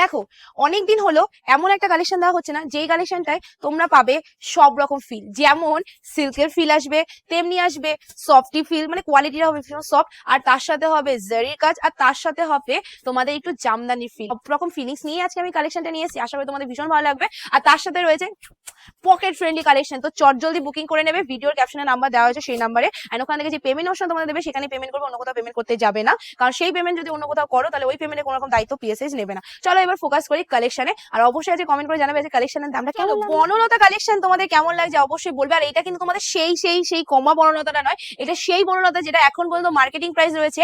দেখো, অনেকদিন হলো এমন একটা কালেকশন দেওয়া হচ্ছে না, যেই কালেকশনটায় তোমরা পাবে সব রকম ফিল যেমন সিল্কের ফিল আসবে, তেমনি আসবে সফটি ফিল মানে কোয়ালিটিটা হবে ভীষণ সফট আর তার সাথে হবে জারির কাজ, আর তার সাথে হবে তোমাদের একটু জামদানির ফিল সব রকম ফিলিংস নিয়ে আজকে আমি কালেকশনটা নিয়ে এসেছি, আশা করি তোমাদের ভীষণ ভালো লাগবে। আর তার সাথে রয়েছে পকেট ফ্রেন্ডলি কালেকশন তো চট জলদি বুকিং করে নেবে। ভিডিওর ক্যাপশনে নাম্বার দেওয়া হয়েছে সেই নাম্বারে এন্ড ওখান থেকে যে পেমেন্ট অপশন তোমাদের দেবে সেখানে পেমেন্ট করবে অন্য কোথাও পেমেন্ট করতে যাবে না। কারণ সেই পেমেন্ট যদি অন্য কোথাও করো তাহলে ওই পেমেন্টের কোনো রকম দায়িত্ব পিএসএস নেবে না। চলো এবার ফোকাস করি কালেকশনে আর অবশ্যই আছে কমেন্ট করে জানাবে যে কালেকশনের দামটা কেমন বনলতা কালেকশন তোমাদের কেমন লাগছে? অবশ্যই বলবে। আর এটা কিন্তু তোমাদের সেই সেই সেই কমা বনলতাটা নয়। এটা সেই বনলতা যেটা এখন পর্যন্ত মার্কেটিং প্রাইস রয়েছে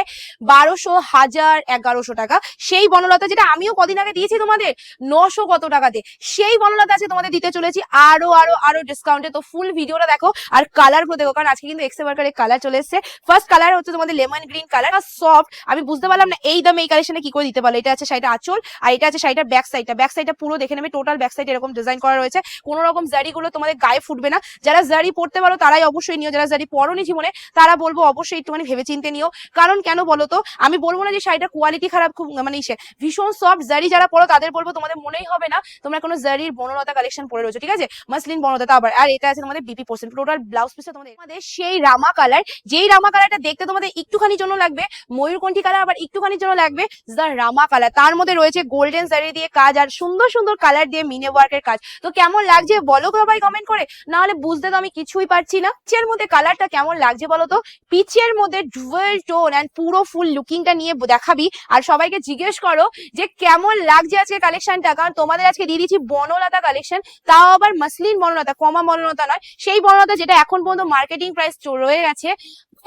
বারোশো হাজার এগারোশো টাকা। সেই বনলতা যেটা আমিও কদিন আগে দিয়েছি তোমাদের নশো কত টাকাতে। সেই বনলতা আছে তোমাদের দিতে চলেছি আরও আরও আরও আরও ডিসকাউন্টে তো ফুল ভিডিওটা দেখো আর কালারগুলো দেখো, কারণ আজকে কিন্তু এক্সে ওয়ার্কারের কালার চলে এসেছে। ফার্স্ট কালার হচ্ছে তোমাদের লেমন গ্রিন কালার আর সফট আমি বুঝতে পারলাম না এই দামে, এই কালেকশনে কি করে দিতে পারল। এটা আছে শাড়িটা আঁচল, আর এটা আছে শাড়িটার ব্যাক সাইডটা ব্যাক সাইডটা পুরো দেখে নেবে টোটাল ব্যাক সাইড এরকম ডিজাইন করা রয়েছে। কোনো রকম জারি গুলো তোমাদের গায়ে ফুটবে না। যারা জারি পড়তে পারো, তারাই অবশ্যই নিও। যারা জারি পরনি জীবনে, তারা বলব অবশ্যই একটুখানি ভেবে চিন্তে নিও। কারণ কেন বলো তো? আমি বলব না যে শাড়িটার কোয়ালিটি খারাপ, খুব মানে ইসে। ভীষণ সফট জারি যারা পড়ো তাদের বলব তোমাদের মনেই হবে না। তোমরা কোনো জারির বনলতা কালেকশন পরে রয়েছে, ঠিক আছে? মাসলিন বনলতা আবার, আর এটা আছে তোমাদের বিপি পোর্শন টোটাল ব্লাউজ পিসে তোমাদের। তোমাদের সেই রামা কালার যেই রামা কালারটা দেখতে তোমাদের একটুখানি জন্য লাগবে, ময়ূরকণ্ঠী কালার আবার একটুখানির জন্য লাগবে দ্য রামা কালার তার মধ্যে রয়েছে গোল্ডেন জারি দিয়ে কাজ আর সুন্দর সুন্দর কালার দিয়ে মিনে ওয়ার্কের কাজ। তো কেমন লাগছে বলো সবাই কমেন্ট করে। না হলে বুঝতে তো আমি কিছুই পারছি না। পিচের মধ্যে কালারটা কেমন লাগছে বলো তো? পিচের মধ্যে ডুয়েল টোন অ্যান্ড পুরো ফুল লুকিংটা নিয়ে দেখাবি। আর সবাইকে জিজ্ঞেস করো যে কেমন লাগছে আজকে কালেকশনটা কারণ তোমাদের আজকে দিয়ে দিচ্ছি বনলতা কালেকশন তাও আবার মাসলিন বর্ণতা কমা বর্ণতা নয় সেই বর্ণতা যেটা এখন পর্যন্ত মার্কেটিং প্রাইস রয়ে গেছে।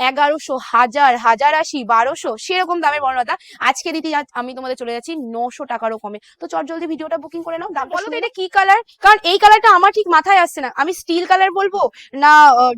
এগারোশো হাজার হাজার আশি বারোশো সেরকম দামের বর্ণতা আজকে দিতে আমি তোমাদের চলে যাচ্ছি নশো টাকারও কমে। তো চট জলদি ভিডিওটা বুকিং করে নাও। দাম বলো তো এটা কি কালার কারণ এই কালারটা আমার ঠিক মাথায় আসছে না। আমি স্টিল কালার বলব না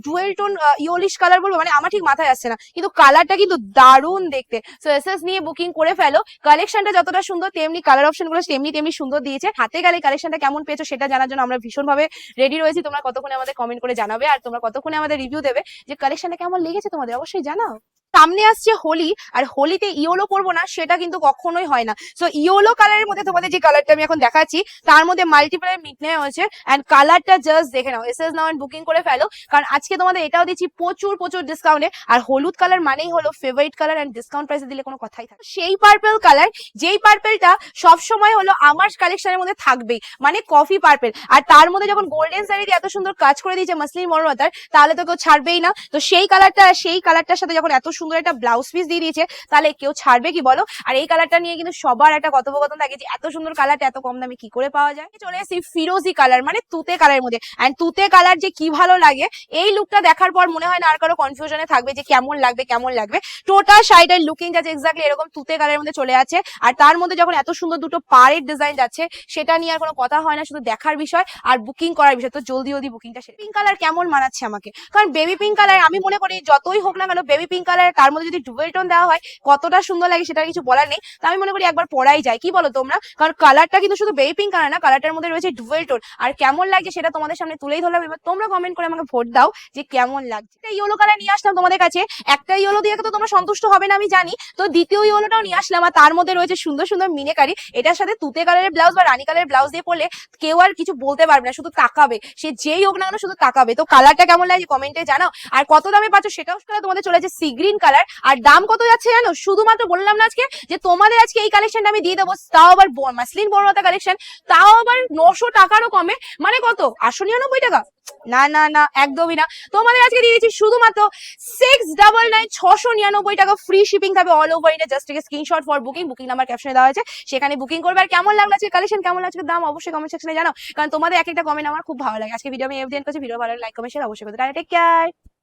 ডুয়েল টোন ইয়োলিশ কালার বলব মানে আমার ঠিক মাথায় আসছে না। কিন্তু কালারটা কিন্তু দারুণ দেখতে। সো এসএস নিয়ে বুকিং করে ফেলো। কালেকশনটা যতটা সুন্দর তেমনি কালার অপশনগুলো তেমনি তেমনি সুন্দর দিয়েছে। হাতে গেলে কালেকশনটা কেমন পেয়েছ সেটা জানার জন্য আমরা ভীষণ ভাবে রেডি রয়েছি। তোমরা কতক্ষণে আমাদের কমেন্ট করে জানাবে আর তোমরা কতক্ষণে আমাদের রিভিউ দেবে যে কালেকশনটা কেমন লেগেছে তোমাদের অবশ্যই জানাও। সামনে আসছে হোলি, আর হোলিতে ইয়োলো করব না, সেটা কিন্তু কখনোই হয় না। সো ইয়োলো কালারের মধ্যে তোমাদের যে কালারটা আমি এখন দেখাচ্ছি, তার মধ্যে মাল্টিপ্লাই মিট নেওয়া হয়েছে অ্যান্ড কালারটা জাস্ট দেখে নাও এস এস নাও বুকিং করে ফেলো, কারণ আজকে তোমাদের এটাও দিচ্ছি প্রচুর প্রচুর ডিসকাউন্টে আর হলুদ কালার মানেই হলো ফেভারিট কালার অ্যান্ড ডিসকাউন্ট প্রাইসে দিলে কোনো কথাই থাকে সেই পার্পেল কালার যেই পার্পেলটা সব সময় হলো আমার কালেকশনের মধ্যে থাকবেই মানে কফি পার্পেল আর তার মধ্যে যখন গোল্ডেন শাড়ি দিয়ে এত সুন্দর কাজ করে দিয়েছে মাসলিন মরমাতার তাহলে তো কেউ ছাড়বেই না। তো সেই কালারটা সেই কালারটার সাথে যখন এত সুন্দর একটা ব্লাউজ পিস দিয়ে দিয়েছে, তাহলে কেউ ছাড়বে কি বলো? আর এই কালারটা নিয়ে কিন্তু সবার একটা কথোপকথন থাকে যে, এত সুন্দর কালারটা এত কম দামে কি করে পাওয়া যায়? চলে এসেছি ফিরোজি কালার মানে তুতে কালারের মধ্যে। অ্যান্ড তুতে কালার যে কি ভালো লাগে, এই লুকটা দেখার পর মনে হয় না আর কারও কনফিউশনে থাকবে যে কেমন লাগবে কেমন লাগবে। টোটাল শাড়িটার লুকিং যাচ্ছে এক্স্যাক্টলি এরকম তুতে কালারের মধ্যে চলে আছে। আর তার মধ্যে যখন এত সুন্দর দুটো পাড়ের ডিজাইন যাচ্ছে, সেটা নিয়ে আর কোনো কথা হয় না, শুধু দেখার বিষয় আর বুকিং করার বিষয়। তো জলদি জলদি বুকিংটা সেরে পিঙ্ক কালার কেমন মানাচ্ছে আমাকে? কারণ বেবি পিঙ্ক কালার আমি মনে করি যতই হোক না কেন বেবি পিঙ্ক কালার তার মধ্যে যদি ডুবেল টোন দেওয়া হয়, কতটা সুন্দর লাগে সেটা কিছু বলার নেই। তো আমি মনে করি একবার পরাই যায়। কি বলো তোমরা? কারণ কালারটা কিন্তু শুধু বেবি পিঙ্ক কালার না কালারটার মধ্যে রয়েছে ডুয়েল টোন আর কেমন লাগছে সেটা তোমাদের সামনে তুলেই ধরলাম। এবার তোমরা কমেন্ট করে আমাকে ভোট দাও যে কেমন লাগছে। একটা ইয়েলো কালার নিয়ে আসলাম তোমাদের কাছে। একটা ইয়েলো দিয়ে তো তোমরা সন্তুষ্ট হবে না, আমি জানি। তো দ্বিতীয় ইয়েলোটাও নিয়ে আসলাম। আর তার মধ্যে রয়েছে সুন্দর সুন্দর মিনেকারি এটার সাথে তুতে কালারের ব্লাউজ বা রানী কালারের ব্লাউজ দিয়ে পরলে কেউ আর কিছু বলতে পারবে না, শুধু তাকাবে। সে যেই হোক না কেন শুধু তাকাবে। তো কালারটা কেমন লাগছে কমেন্টে জানাও। আর কত দামে পাচ্ছ সেটাও সেটা তোমাদের চলে যাচ্ছে সি গ্রিন কালার আর দাম কত যাচ্ছে জানো? শুধুমাত্র বললাম না আজকে যে তোমাদের আজকে এই কালেকশনটা আমি দিয়ে দেবো। তাও আবার মাসলিন বড়তা কালেকশন তাও আবার নশো টাকারও কমে। মানে কত? আটশো নিরানব্বই টাকা? না না না, একদমই না। তোমাদের আজকে দিয়ে দিচ্ছি শুধুমাত্র সিক্স ডাবল নাইন ছশো নিরানব্বই টাকা। ফ্রি শিপিং থাকবে অল ওভার ইন্ডিয়া জাস্ট থেকে screenshot for booking booking number ক্যাপশনে দেওয়া আছে। সেখানে বুকিং করবে। আর কেমন লাগল আজকে কালেকশন কেমন লাগছে দাম? অবশ্যই কমেন্ট সেকশনে জানাও। কারণ তোমাদের এক একটা কমেন্ট আমার খুব ভালো লাগে। আজকে ভিডিও আমি এফডিএন করছি। ভিডিও ভালো লাইক কমেন্ট শেয়ার অবশ্যই করতে। Take care